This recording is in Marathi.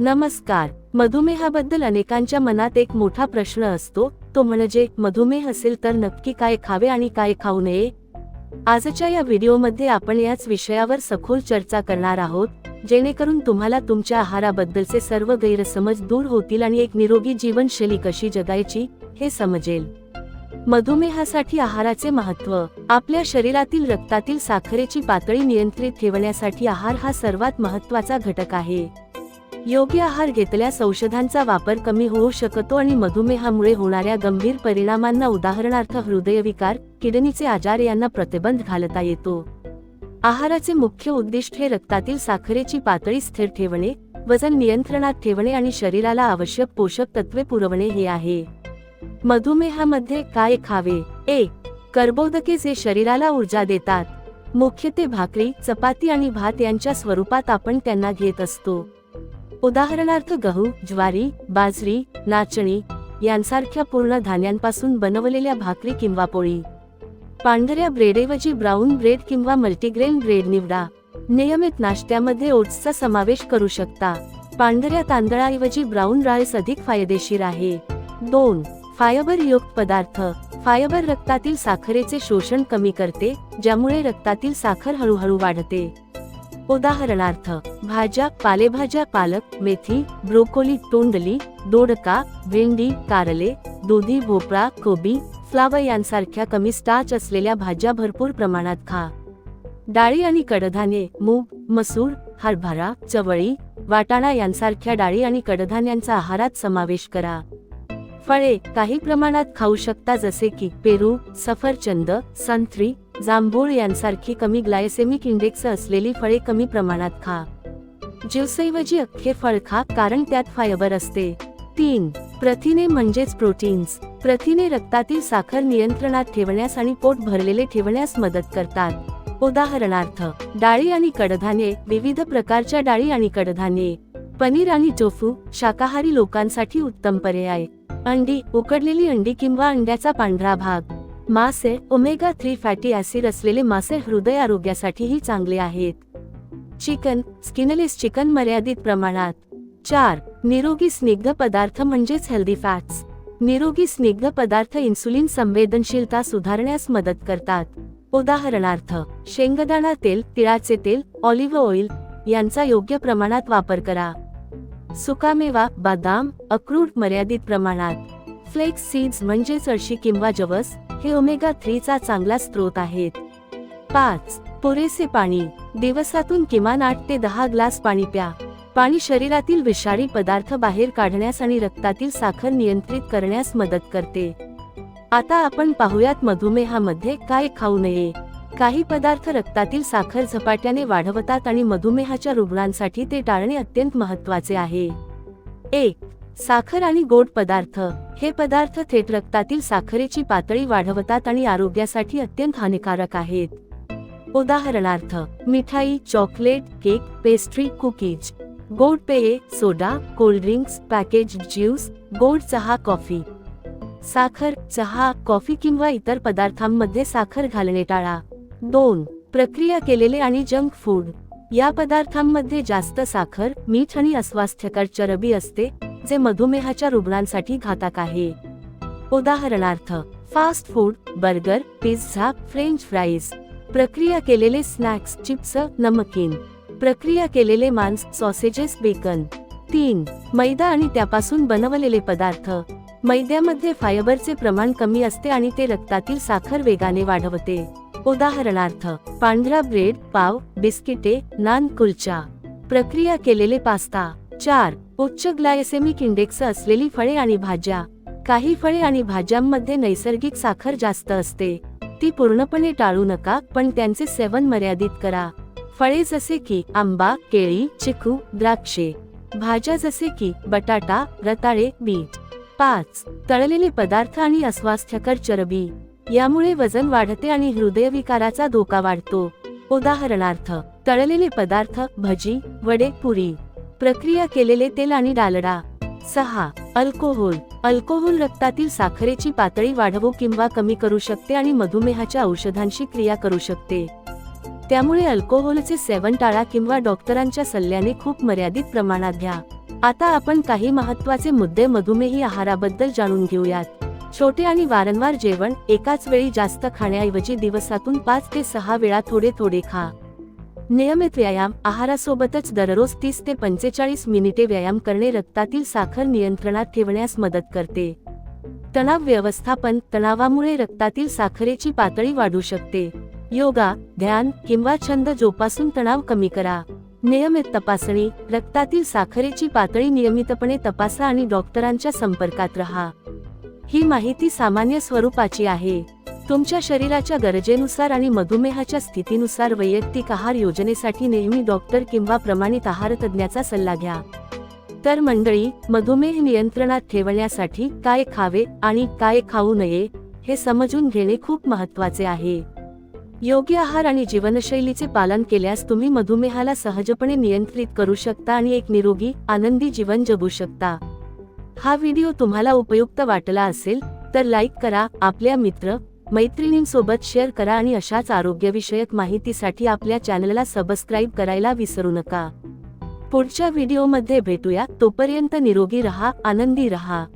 नमस्कार. मधुमेहाबद्दल अनेकांच्या मनात एक मोठा प्रश्न असतो तो म्हणजे मधुमेह असेल तर नक्की काय खावे आणि काय खाऊ नये? आजच्या या व्हिडिओमध्ये आपण याच विषयावर सखोल चर्चा करणार आहोत जेणेकरून तुम्हाला तुमच्या आहाराबद्दलचे सर्व गैरसमज दूर होतील आणि एक निरोगी जीवनशैली कशी जगायची हे समजेल. मधुमेहासाठी आहाराचे महत्त्व. आपल्या शरीरातील रक्तातील साखरेची पातळी नियंत्रित ठेवण्यासाठी आहार हा सर्वात महत्त्वाचा घटक आहे. योग्य आहार घेतल्यास औषधांचा वापर कमी होऊ शकतो आणि मधुमेहामुळे होणाऱ्या गंभीर परिणामांना उदाहरणार्थ हृदयविकार किडनीचे आजार यांना प्रतिबंध घालता येतो. आहाराचे मुख्य उद्दिष्ट हे रक्तातील साखरेची पातळी स्थिर ठेवणे वजन नियंत्रणात ठेवणे आणि शरीराला आवश्यक पोषक तत्वे पुरवणे हे आहे. मधुमेहामध्ये काय खावे? एक कर्बोदके जे शरीराला ऊर्जा देतात. मुख्यत्वे भाकरी चपाती आणि भात यांच्या स्वरूपात आपण त्यांना घेत असतो. उदाहरणार्थ गहू ज्वारी बाजरी नाचणी यांसारख्या पूर्ण धान्यांपासून बनवलेल्या भाकरी किंवा पोळी. पांढऱ्या ब्रेडऐवजी ब्राऊन ब्रेड किंवा मल्टीग्रेन ब्रेड निवडा. नियमित नाश्त्यामध्ये ओट्सचा समावेश करू शकता. पांढऱ्या तांदळाऐवजी ब्राऊन राईस अधिक फायदेशीर आहे. दोन फायबर युक्त पदार्थ. फायबर रक्तातील साखरेचे शोषण कमी करते ज्यामुळे रक्तातील साखर हळूहळू वाढते. उदाहरणार्थ भाज्या पालेभाज्या पालक मेथी ब्रोकोली तोंडली दोडका भेंडी कारले दुधी भोपळा कोबी फ्लावर यांसारख्या कमी स्टार्च असलेल्या भाज्या भरपूर प्रमाणात खा. डाळी आणि कडधान्ये मूग मसूर हरभरा चवळी वाटाणा यांसारख्या डाळी आणि कडधान्यांचा आहारात समावेश करा. फळे काही प्रमाणात खाऊ शकता जसे की पेरू सफरचंद संत्री जांभूळ यांसारखी कमी ग्लायसेमिक इंडेक्स असलेली फळे कमी प्रमाणात खा. ज्यूसऐवजी अख्खे फळ खा कारण त्यात फायबर असते. तीन प्रथिने म्हणजेच प्रोटीन्स. प्रथिने रक्तातील साखर नियंत्रणात ठेवण्यास आणि पोट भरलेले ठेवण्यास मदत करतात. उदाहरणार्थ डाळी आणि कडधान्ये विविध प्रकारच्या डाळी आणि कडधान्ये. पनीर आणि टोफू शाकाहारी लोकांसाठी उत्तम पर्याय. अंडी उकडलेली अंडी किंवा अंड्याचा पांढरा भाग. मासे ओमेगा थ्री फॅटी ऍसिड असलेले मासे हृदय आरोग्यासाठीही चांगले आहेत. चिकन स्किनलेस चिकन मर्यादित प्रमाणात. चार निरोगी स्निग्ध पदार्थ म्हणजेच हेल्दी फॅट्स निरोगी स्निग्ध पदार्थ इन्सुलिन संवेदनशीलता सुधारण्यास मदत करतात. उदाहरणार्थ शेंगदाणा तेल तिळाचे तेल ऑलिव्ह ऑइल यांचा योग्य प्रमाणात वापर करा. सुकामेवा बदाम अक्रूट मर्यादित प्रमाणात. फ्लेक्स सीड्स म्हणजे अळशी किंवा जवस हे ओमेगा थ्रीचा चांगला स्रोत आहेत. पाच पुरेसे पाणी. दिवसातून किमान आठ ते दहा ग्लास पाणी प्या. पाणी शरीरातील विषारी पदार्थ बाहेर काढण्यास आणि रक्तातील साखर नियंत्रित करण्यास मदत करते. आता आपण पाहूयात मधुमेहामध्ये काय खाऊ नये. काही पदार्थ रक्तातील साखर झपाट्याने वाढवतात आणि मधुमेहाच्या रुग्णांसाठी ते टाळणे अत्यंत महत्त्वाचे आहे. एक साखर आणि गोड पदार्थ. हे पदार्थ थेट रक्तातील साखरेची पातळी वाढवतात आणि आरोग्यासाठी अत्यंत हानिकारक आहेत. उदाहरणार्थ मिठाई चॉकलेट केक पेस्ट्री कुकीज. गोड पेये soda cold drinks package juice गोड चहा कॉफी. साखर चहा कॉफी किंवा इतर पदार्थांमध्ये साखर घालणे टाळा. दोन प्रक्रिया केलेले आणि जंक फूड. या पदार्थांमध्ये जास्त साखर मीठ आणि अस्वास्थ्यकर चरबी असते जे मधुमेहाच्या रुग्णांसाठी घातक आहे. उदाहरणार्थ fast food burger pizza French fries प्रक्रिया केलेले स्नॅक्स चिप्स नमकीन प्रक्रिया केलेले मांस सॉसेजेस बेकन तीन मैदा आणि त्यापासून बनवलेले पदार्थ. मैद्यामध्ये फायबरचे प्रमाण कमी असते आणि ते रक्तातील साखर वेगाने वाढवते. उदाहरणार्थ पांढरा ब्रेड पाव बिस्किटे नान कुलचा. प्रक्रिया केलेले पास्ता. चार उच्च ग्लायसेमिक इंडेक्स असलेली फळे आणि भाज्या. काही फळे आणि भाज्यांमध्ये नैसर्गिक साखर जास्त असते. ती पूर्णपणे टाळू नका पण त्यांचे सेवन मर्यादित करा. फळे जसे की आंबा केळी चिकू द्राक्षे. भाज्या जसे की बटाटा रताळे बीट. पाच तळलेले पदार्थ आणि अस्वास्थ्यकर चरबी. यामुळे वजन वाढते आणि हृदयविकाराचा धोका वाढतो. उदाहरणार्थ तळलेले पदार्थ भजी वडे पुरी. प्रक्रिया केलेले तेल आणि डालडा. सहा. अल्कोहोल. अल्कोहोल रक्तातील साखरेची पातळी वाढवू किंवा कमी करू शकते आणि मधुमेहाच्या औषधांशी क्रिया करू शकते. त्यामुळे अल्कोहोलचे सेवन टाळा किंवा डॉक्टरांच्या सल्ल्याने खूप मर्यादित प्रमाणात घ्या. आता आपण काही महत्त्वाचे मुद्दे मधुमेही आहाराबद्दल जाणून घेऊयात. छोटे आणि वारंवार जेवण एकाच वेळी जास्त खाण्याऐवजी दिवसातून पाच ते सहा वेळा थोडे थोडे खा. नियमित व्यायाम आहारासोबतच दररोज तीस ते पंचेचाळीस मिनिटे व्यायाम करणे रक्तातील साखर नियंत्रणात ठेवण्यास मदत करते. तणाव व्यवस्थापन तणावामुळे रक्तातील साखरेची पातळी वाढू शकते. योगा ध्यान किंवा छंद जोपासून तणाव कमी करा. नियमित तपासणी रक्तातील साखरेची पातळी नियमितपणे तपासा आणि डॉक्टरांच्या संपर्कात रहा. ही माहिती सामान्य स्वरूपाची आहे. तुमच्या शरीराच्या गरजेनुसार आणि मधुमेहाच्या स्थितीनुसार वैयक्तिक आहार योजनेसाठी नेहमी डॉक्टर किंवा प्रमाणित आहार तज्ज्ञाचा सल्ला घ्या. तर मंडळी मधुमेह नियंत्रणात ठेवण्यासाठी काय खावे आणि काय खाऊ नये हे समजून घेणे खूप महत्त्वाचे आहे. योग्य आहार आणि जीवनशैलीचे पालन केल्यास तुम्ही मधुमेहाला सहजपणे नियंत्रित करू शकता आणि एक निरोगी आनंदी जीवन जगू शकता. हा व्हिडिओ तुम्हाला उपयुक्त वाटला असेल तर लाईक करा. आपल्या मित्र मैत्रिणींसोबत शेअर करा आणि अशाच आरोग्यविषयक माहितीसाठी आपल्या चॅनलला सबस्क्राईब करायला विसरू नका. पुढच्या व्हिडिओमध्ये भेटूया. तोपर्यंत निरोगी रहा आनंदी रहा.